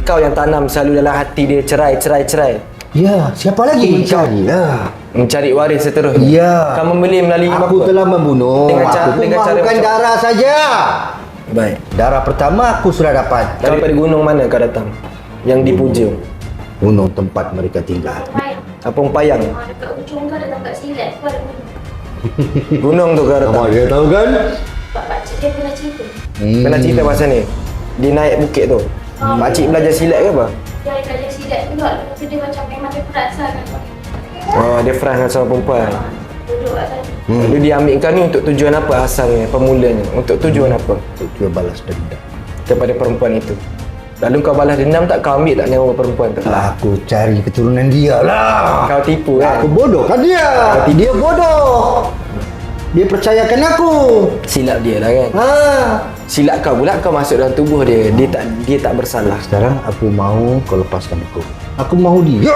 Kau yang tanam selalu dalam hati dia cerai, cerai, cerai. Ya, siapa lagi mencari lah. Mencari waris seterusnya. Ya. Kau membeli melalui Aku apa? telah membunuh. Dengan cara- aku dengan cara macam- darah saja. Baik. Darah pertama aku sudah dapat. Daripada gunung mana kau datang? Yang dipuja. Gunung tempat mereka tinggal. Apung Payang. Ah, dekat ujung tu ada tempat silat tu ada gunung. Gunung tu kau datang. dia tahu kan? Pak pakcik dia pernah cerita. Hmm. Pernah cerita pasal ni? Dia naik bukit tu. Ah, Makcik belajar silat ke apa? Dia ada belajar silat juga. Tapi dia macam memang dia perasa kan. Oh, dia dengan seorang perempuan. Duduk atas. Hmm. Lalu dia ambil kau ni untuk tujuan apa asalnya, permulanya? Untuk tujuan apa? Untuk dia balas dendam. Kepada perempuan itu. Lalu kau balas dendam tak? Kau ambil tak nyawa perempuan tu? Aku cari keturunan dia lah. Kau tipu kan? Aku bodoh kan dia. Dia bodoh. Dia percayakan aku. Silap dia lah kan? Ha. Silap kau pula kau masuk dalam tubuh dia. Dia tak dia tak bersalah. Sekarang aku mahu kau lepaskan aku. Aku mahu dia.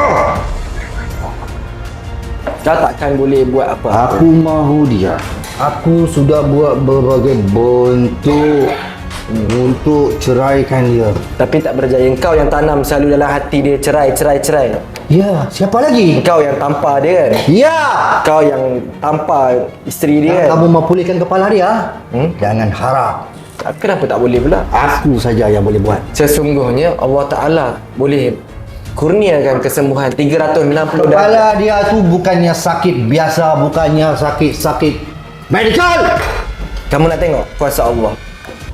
Kau takkan boleh buat apa-apa. Aku mahu dia. Aku sudah buat berbagai bentuk untuk ceraikan dia. Tapi tak berjaya. Kau yang tanam selalu dalam hati dia cerai, cerai, cerai. Ya, siapa lagi? Kau yang tampar dia kan? Ya. Kau yang tampar isteri dia kan? Kamu mau pulihkan kepala dia? Hmm? Jangan harap. Kenapa tak boleh pula? Aku saja yang boleh buat. Sesungguhnya Allah Ta'ala boleh kurniakan kesembuhan 360 darjat. Kepala dia tu bukannya sakit biasa, bukannya sakit-sakit medical. Kamu nak tengok kuasa Allah.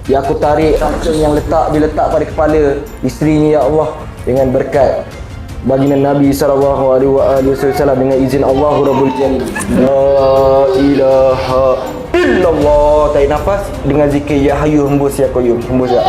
Ya aku tarik racun yang letak diletak pada kepala isterinya ya Allah dengan berkat baginda Nabi sallallahu alaihi wasallam dengan izin Allah Rabbul Jalil. La ilaha illallah. Tarik nafas dengan zikir ya hayyu hembus ya qayyum. Hembus ya.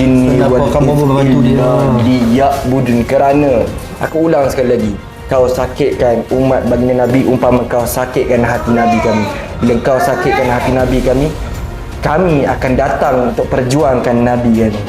Ini Kenapa kamu membantu dia? Dia budun kerana Aku ulang sekali lagi Kau sakitkan umat baginda Nabi Umpama kau sakitkan hati Nabi kami. Bila kau sakitkan hati Nabi kami Kami akan datang untuk perjuangkan Nabi kami